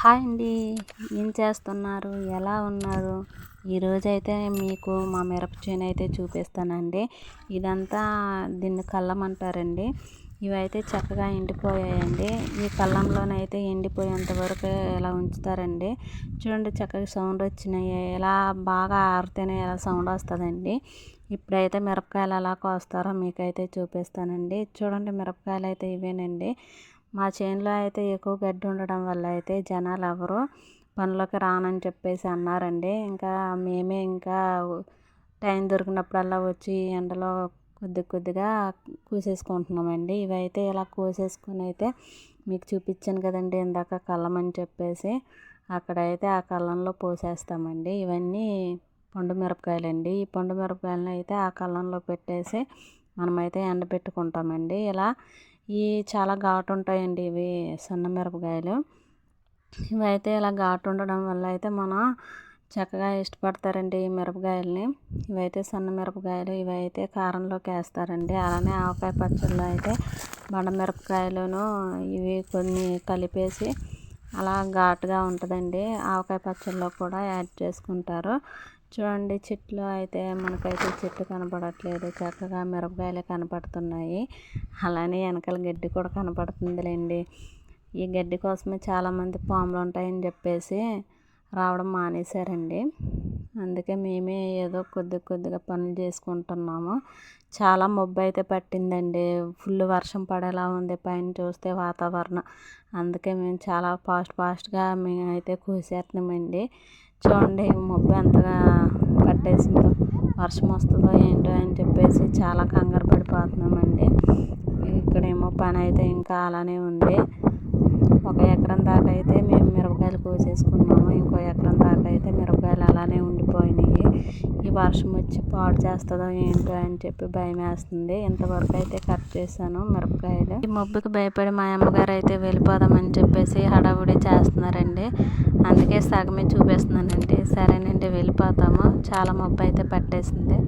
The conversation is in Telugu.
హాయ్ అండి. ఏం చేస్తున్నారు? ఎలా ఉన్నారు? ఈరోజైతే మీకు మా మిరప చేను అయితే చూపిస్తానండి. ఇదంతా దీన్ని కళ్ళం అంటారండి. ఇవైతే చక్కగా ఎండిపోయాయండి. ఈ కళ్ళంలోనైతే ఎండిపోయేంత వరకు ఇలా ఉంచుతారండి. చూడండి చక్కగా సౌండ్ వచ్చినాయి. ఎలా బాగా ఆరితేనే ఎలా సౌండ్ వస్తుందండి. ఇప్పుడైతే మిరపకాయలు ఎలా కోస్తారో మీకైతే చూపిస్తానండి. చూడండి మిరపకాయలు అయితే ఇవేనండి. మా చేనులో అయితే ఎక్కువ గడ్డి ఉండడం వల్ల అయితే జనాలు ఎవరు పనులకు రానని చెప్పేసి అన్నారండి. ఇంకా మేమే ఇంకా టైం దొరికినప్పుడల్లా వచ్చి ఎండలో కొద్ది కొద్దిగా కోసేసుకుంటున్నామండి. ఇవైతే ఇలా కోసేసుకుని అయితే మీకు చూపించాను కదండి ఇందాక కళ్ళం అని చెప్పేసి. అక్కడైతే ఆ కళ్ళంలో పోసేస్తామండి. ఇవన్నీ పండు మిరపకాయలండి. ఈ పండు మిరపకాయలను అయితే ఆ కళ్ళంలో పెట్టేసి మనమైతే ఎండబెట్టుకుంటామండి. ఇలా ఇవి చాలా ఘాటు ఉంటాయండి ఇవి సన్న మిరపకాయలు. ఇవైతే ఇలా ఘాటు ఉండడం వల్ల అయితే మనం చక్కగా ఇష్టపడతారండి ఈ మిరపకాయలని. ఇవైతే సన్న మిరపకాయలు ఇవైతే కారంలోకి వేస్తారండి. అలానే ఆవకాయ పచ్చళ్ళు అయితే మిరపకాయలను ఇవి కొన్ని కలిపేసి అలా ఘాటుగా ఉంటుందండి. ఆవకాయ పచ్చళ్ళలో కూడా యాడ్ చేసుకుంటారు. చూడండి చెట్లు అయితే మనకైతే చెట్టు కనపడట్లేదు. చక్కగా మిరపకాయలు కనపడుతున్నాయి. అలానే వెనకాల గడ్డి కూడా కనపడుతుందిలేండి. ఈ గడ్డి కోసమే చాలామంది పాములు ఉంటాయని చెప్పేసి రావడం మానేశారండి. అందుకే మేమే ఏదో కొద్ది కొద్దిగా పనులు చేసుకుంటున్నాము. చాలా మబ్బు అయితే పట్టిందండి. ఫుల్ వర్షం పడేలా ఉంది పైన చూస్తే వాతావరణం. అందుకే మేము చాలా ఫాస్ట్ ఫాస్ట్గా మేమైతే కూసేస్తున్నామండి. చూడండి మబ్బు ఎంతగా పట్టేసిందో వర్షం వస్తుందో ఏంటో అని చెప్పేసి చాలా కంగారు పడిపోతున్నామండి. ఇక్కడేమో పని అయితే ఇంకా అలానే ఉంది. ఒక ఎకరం దాకా అయితే మేము మిరపకాయలు కోసేసుకున్నాము ఇంకో ఎకరం దాకా అయితే మిరపకాయలు అలానే ఉండిపోయినాయి ఈ వర్షం వచ్చి పాడు చేస్తుందో ఏంటో అని చెప్పి భయం వేస్తుంది ఇంతవరకు అయితే కట్ చేశాను మిరపకాయలు. ఈ మబ్బుకి భయపడి మా అమ్మగారు అయితే వెళ్ళిపోదామని చెప్పేసి హడావుడి చేస్తున్నారండి. అందుకే సగమే చూపిస్తున్నానండి. సరేనండి వెళ్ళిపోతాము. చాలా మబ్బు అయితే పట్టేసింది.